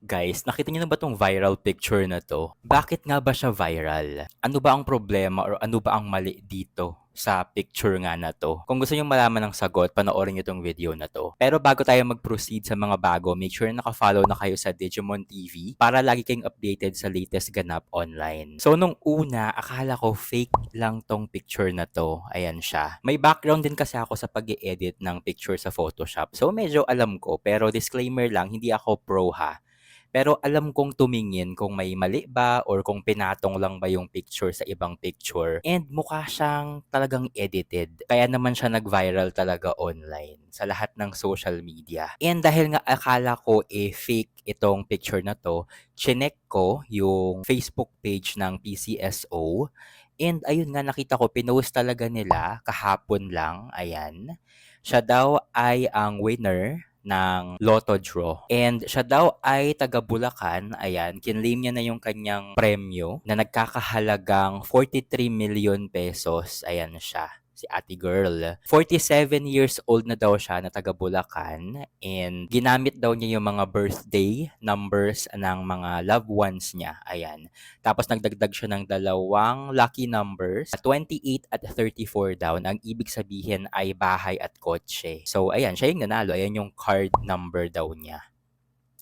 Guys, nakita niyo na ba 'tong viral picture na 'to? Bakit nga ba siya viral? Ano ba ang problema or ano ba ang mali dito sa picture nga na 'to? Kung gusto niyo malaman ang sagot, panoorin niyo 'tong video na 'to. Pero bago tayo mag-proceed sa mga bago, make sure na naka-follow na kayo sa Digimon TV para lagi kayong updated sa latest ganap online. So nung una, akala ko fake lang 'tong picture na 'to. Ayan siya. May background din kasi ako sa pag-e-edit ng picture sa Photoshop. So medyo alam ko, pero disclaimer lang, hindi ako pro ha. Pero alam kong tumingin kung may mali ba or kung pinatong lang ba yung picture sa ibang picture. And mukha siyang talagang edited. Kaya naman siya nag-viral talaga online sa lahat ng social media. And dahil nga akala ko eh fake itong picture na to, chinek ko yung Facebook page ng PCSO. And ayun nga nakita ko, pinost talaga nila kahapon lang, ayan. Siya daw ay ang winner ng Lotto Draw. And siya daw ay taga Bulacan. Ayan, kinlaim niya na yung kanyang premyo na nagkakahalagang 43 million pesos. Ayan siya si ate girl. 47 years old na daw siya na taga Bulacan and ginamit daw niya yung mga birthday numbers ng mga loved ones niya. Ayan. Tapos nagdagdag siya ng dalawang lucky numbers. 28 at 34 daw. Na ang ibig sabihin ay bahay at kotse. So ayan, siya yung nanalo. Ayan yung card number daw niya.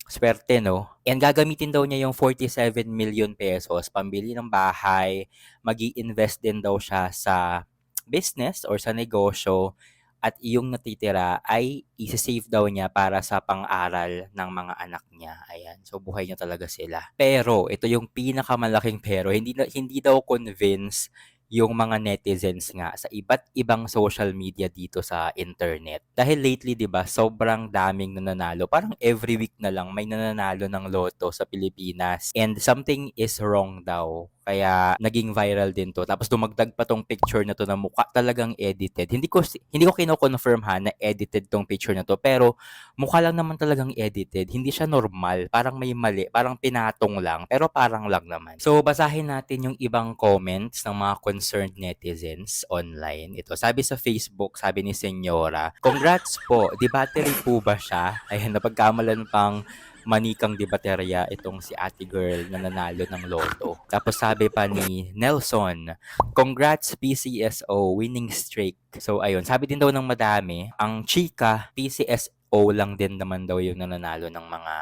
Swerte, no? And gagamitin daw niya yung 47 million pesos pambili ng bahay. mag invest din daw siya sa business or sa negosyo at yung natitira ay isi-save daw niya para sa pang-aral ng mga anak niya. Ayan. So buhay niya talaga sila. Pero ito yung pinakamalaking pero hindi hindi daw convince yung mga netizens nga sa iba't ibang social media dito sa internet. Dahil lately, 'di ba, sobrang daming nananalo. Parang every week na lang may nananalo ng loto sa Pilipinas. And something is wrong daw kaya naging viral din 'to. Tapos dumagdag pa 'tong picture na 'to na mukha talagang edited. Hindi ko hindi ko kino-confirm ha na edited 'tong picture na 'to, pero mukha lang naman talagang edited. Hindi siya normal, parang may mali, parang pinatong lang, pero parang lang naman. So basahin natin yung ibang comments ng mga concerned netizens online. Ito, sabi sa Facebook, sabi ni Senyora, Congrats po, di battery po ba siya? Ayan, napagkamalan pang manikang di baterya itong si ate girl na nanalo ng loto. Tapos sabi pa ni Nelson, congrats PCSO, winning streak. So ayun, sabi din daw ng madami, ang chika, PCSO lang din naman daw yung nananalo ng mga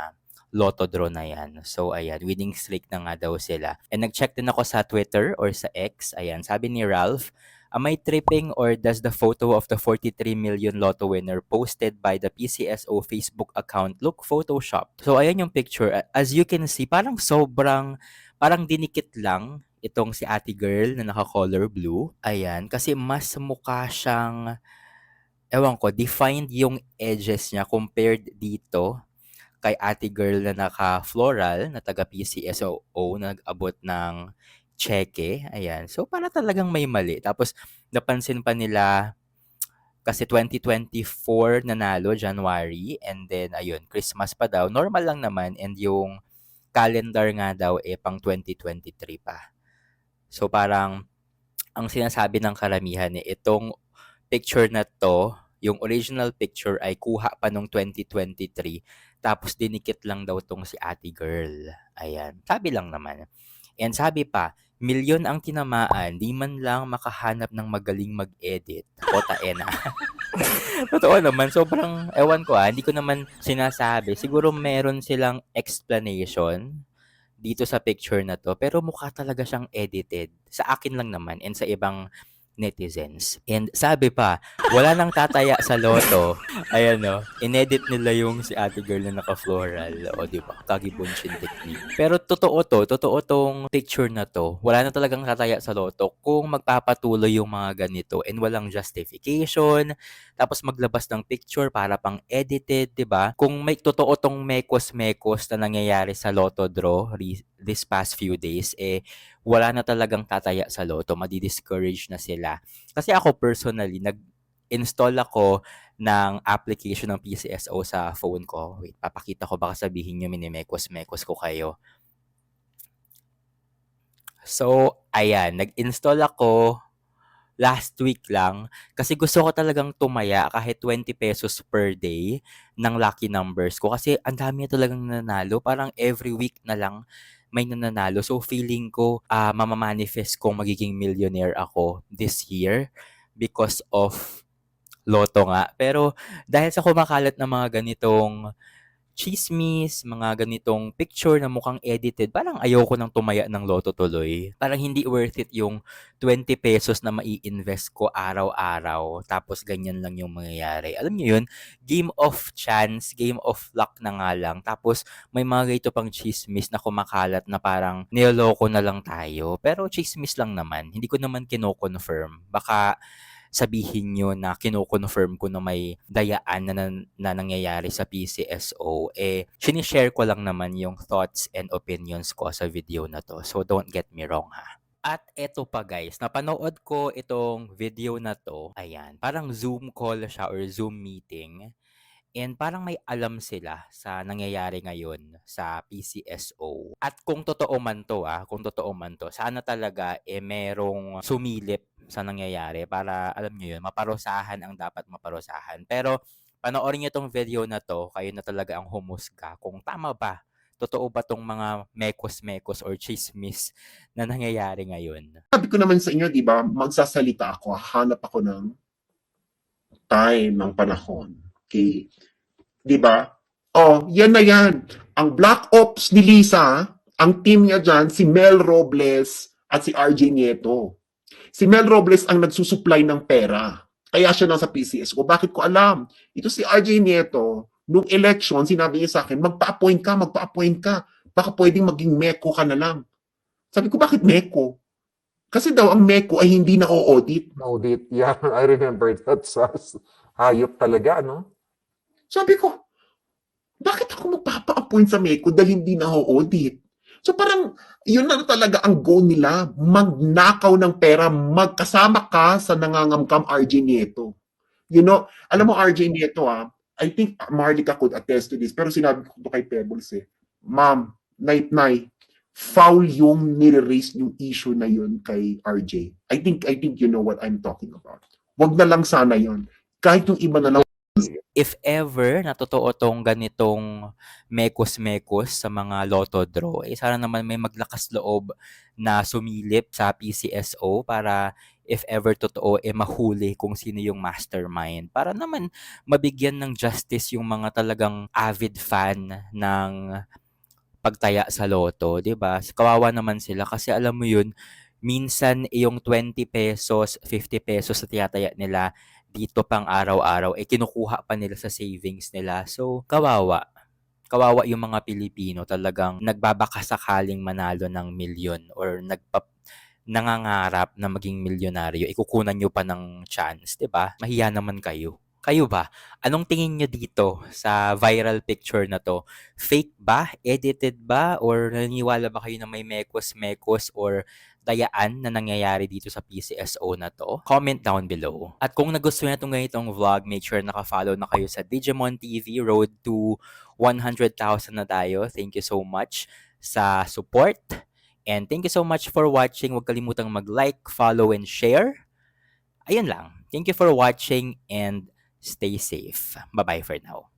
lotto draw na yan. So, ayan, winning streak na nga daw sila. And nag-check din ako sa Twitter or sa X. Ayan, sabi ni Ralph, Am I tripping or does the photo of the 43 million lotto winner posted by the PCSO Facebook account look photoshopped? So ayan yung picture. As you can see, parang sobrang, parang dinikit lang itong si ate girl na naka-color blue. Ayan, kasi mas mukha siyang, ewan ko, defined yung edges niya compared dito kay ate girl na naka-floral na taga PCSO na nag-abot ng cheque, ayan. So, para talagang may mali. Tapos, napansin pa nila kasi 2024 nanalo, January, and then, ayun, Christmas pa daw. Normal lang naman, and yung calendar nga daw, eh, pang 2023 pa. So, parang, ang sinasabi ng karamihan, eh, itong picture na to, yung original picture ay kuha pa nung 2023, tapos dinikit lang daw tong si ate girl. Ayan, sabi lang naman. And sabi pa, milyon ang tinamaan, di man lang makahanap ng magaling mag-edit. Kota ena. Totoo naman, sobrang, ewan ko ah, hindi ko naman sinasabi. Siguro meron silang explanation dito sa picture na to, pero mukha talaga siyang edited. Sa akin lang naman and sa ibang netizens. And sabi pa, wala nang tataya sa loto. Ayan no, inedit nila yung si ate girl na naka-floral. O di ba? Kagibunshin technique. Pero totoo to, totoo tong picture na to. Wala na talagang tataya sa loto kung magpapatuloy yung mga ganito and walang justification. Tapos maglabas ng picture para pang edited, di ba? Kung may totoo tong mekos-mekos na nangyayari sa loto draw this past few days, eh wala na talagang tataya sa loto, madi-discourage na sila. Kasi ako personally, nag-install ako ng application ng PCSO sa phone ko. Wait, papakita ko baka sabihin nyo minimekos-mekos ko kayo. So, ayan, nag-install ako last week lang kasi gusto ko talagang tumaya kahit 20 pesos per day ng lucky numbers ko kasi ang dami na talagang nananalo. Parang every week na lang may nananalo. So feeling ko ah mamamanifest kong magiging millionaire ako this year because of loto nga. Pero dahil sa kumakalat ng mga ganitong chismis, mga ganitong picture na mukhang edited, parang ayoko nang tumaya ng loto tuloy. Parang hindi worth it yung 20 pesos na mai-invest ko araw-araw tapos ganyan lang yung mangyayari. Alam niyo yun, game of chance, game of luck na nga lang. Tapos may mga ganito pang chismis na kumakalat na parang niloloko na lang tayo. Pero chismis lang naman, hindi ko naman kino-confirm. Baka sabihin nyo na kino-confirm ko na may dayaan na, nan- na nangyayari sa PCSO, eh, sinishare ko lang naman yung thoughts and opinions ko sa video na to. So, don't get me wrong ha. At eto pa guys, napanood ko itong video na to. Ayan, parang Zoom call siya or Zoom meeting. And parang may alam sila sa nangyayari ngayon sa PCSO. At kung totoo man to ah, kung totoo man to, sana talaga eh merong sumilip sa nangyayari para alam nyo yun, maparusahan ang dapat maparusahan. Pero panoorin nyo tong video na to, kayo na talaga ang humusga kung tama ba totoo ba tong mga mekos-mekos or chismis na nangyayari ngayon? Sabi ko naman sa inyo, di ba, magsasalita ako, hanap ako ng time, ng panahon. Okay? Di ba? Oh, yan na yan. Ang Black Ops ni Lisa, ang team niya dyan, si Mel Robles at si RJ Nieto. Si Mel Robles ang nagsusupply ng pera. Kaya siya nasa PCS ko. Bakit ko alam? Ito si RJ Nieto, nung election, sinabi niya sa akin, magpa-appoint ka, magpa-appoint ka. Baka pwedeng maging meko ka na lang. Sabi ko, bakit meko? Kasi daw ang MECO ay hindi na-audit. audit. Yeah, I remember that. Sas. Hayop talaga, no? Sabi ko, bakit ako magpapa-appoint sa MECO dahil hindi na-audit? So parang, yun na talaga ang goal nila, magnakaw ng pera, magkasama ka sa nangangamkam RJ Nieto. You know, alam mo RJ Nieto ah, I think Marlica could attest to this, pero sinabi ko to kay Pebbles eh, Ma'am, night-night, foul yung nire-raise yung issue na yun kay RJ. I think I think you know what I'm talking about. Wag na lang sana yun. Kahit yung iba na lang if ever na totoo tong ganitong mekos-mekos sa mga lotto draw, eh sana naman may maglakas loob na sumilip sa PCSO para if ever totoo, eh mahuli kung sino yung mastermind. Para naman mabigyan ng justice yung mga talagang avid fan ng pagtaya sa loto, 'di ba? Kawawa naman sila kasi alam mo 'yun, minsan yung 20 pesos, 50 pesos na tinataya nila dito pang araw-araw eh kinukuha pa nila sa savings nila. So, kawawa. Kawawa yung mga Pilipino talagang nagbabakasakaling manalo ng milyon or nagpa nangangarap na maging milyonaryo, ikukunan nyo pa ng chance, 'di ba? Mahiya naman kayo. Kayo ba? Anong tingin nyo dito sa viral picture na to? Fake ba? Edited ba? Or naniniwala ba kayo na may mekos-mekos or dayaan na nangyayari dito sa PCSO na to? Comment down below. At kung nagustuhan nyo itong ganitong vlog, make sure naka-follow na kayo sa Digimon TV. Road to 100,000 na tayo. Thank you so much sa support. And thank you so much for watching. Huwag kalimutang mag-like, follow, and share. Ayun lang. Thank you for watching and stay safe. Bye-bye for now.